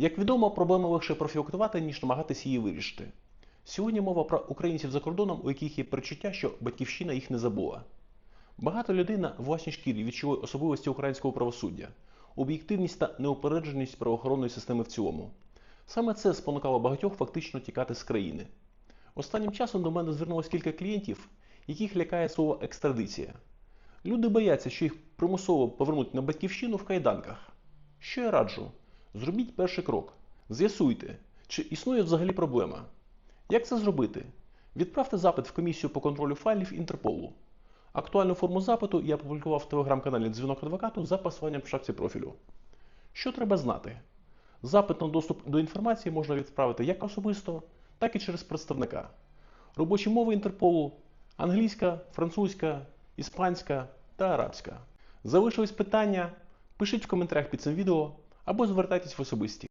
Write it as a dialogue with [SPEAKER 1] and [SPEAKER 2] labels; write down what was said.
[SPEAKER 1] Як відомо, проблему легше профілактувати, ніж намагатися її вирішити. Сьогодні мова про українців за кордоном, у яких є перечуття, що батьківщина їх не забула. Багато людей на власній шкірі відчули особливості українського правосуддя, об'єктивність та неупередженість правоохоронної системи в цілому. Саме це спонукало багатьох фактично тікати з країни. Останнім часом до мене звернулось кілька клієнтів, яких лякає слово екстрадиція. Люди бояться, що їх примусово повернуть на батьківщину в кайданках. Що я раджу? Зробіть перший крок. З'ясуйте, чи існує взагалі проблема. Як це зробити? Відправте запит в комісію по контролю файлів Інтерполу. Актуальну форму запиту я опублікував в телеграм-каналі Дзвінок адвокату за посиланням в шапці профілю. Що треба знати? Запит на доступ до інформації можна відправити як особисто, так і через представника. Робочі мови Інтерполу англійська, французька, іспанська та арабська. Залишились питання? Пишіть в коментарях під цим відео або звертайтесь в особисті.